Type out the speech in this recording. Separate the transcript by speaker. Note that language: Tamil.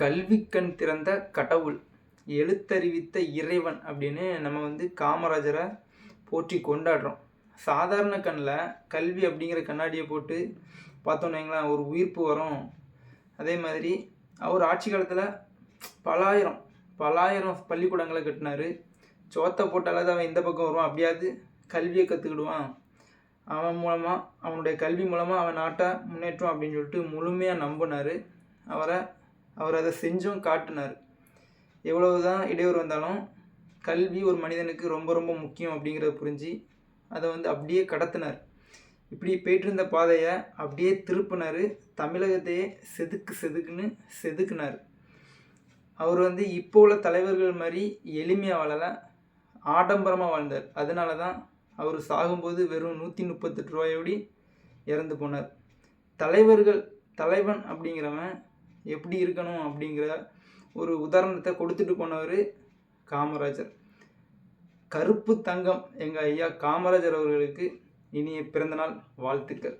Speaker 1: கல்விக்கண் திறந்த கடவுள் எழுத்தறிவித்த இறைவன் அப்படின்னு நம்ம வந்து காமராஜரை போற்றி கொண்டாடுறோம். சாதாரண கண்ணில் கல்வி அப்படிங்கிற கண்ணாடியை போட்டு பார்த்தோன்னு வைங்களேன் ஒரு உயிர்ப்பு வரும். அதே மாதிரி அவர் ஆட்சி காலத்தில் பலாயிரம் பலாயிரம் பள்ளிக்கூடங்களை கட்டினார். சோத்தை போட்டாலாவது அவன் இந்த பக்கம் வருவான் அப்படியாவது கல்வியை கற்றுக்கிடுவான் அவன் மூலமாக அவனுடைய கல்வி மூலமாக அவன் நாட்டை முன்னேற்றம் அப்படின்னு சொல்லிட்டு முழுமையாக நம்பினார். அவரை அவர் அதை செஞ்சும் காட்டினார். எவ்வளவு தான் இடையூறு வந்தாலும் கல்வி ஒரு மனிதனுக்கு ரொம்ப ரொம்ப முக்கியம் அப்படிங்கிறத புரிஞ்சு அதை வந்து அப்படியே கடத்தினார். இப்படி போயிட்டு இருந்த பாதையை அப்படியே திருப்பினார். தமிழகத்தையே செதுக்கு செதுக்குன்னு செதுக்குனார். அவர் வந்து இப்போ உள்ள தலைவர்கள் மாதிரி எளிமையாக வாழலை ஆடம்பரமாக வாழ்ந்தார். அதனால தான் அவர் சாகும்போது வெறும் நூற்றி முப்பத்தெட்டு ரூபாயோடி இறந்து போனார். தலைவர்கள் தலைவன் அப்படிங்கிறவன் எப்படி இருக்கணும் அப்படிங்கிற ஒரு உதாரணத்தை கொடுத்துட்டு போனவர் காமராஜர். கருப்பு தங்கம் எங்கள் ஐயா காமராஜர் அவர்களுக்கு இனிய பிறந்தநாள் வாழ்த்துக்கள்.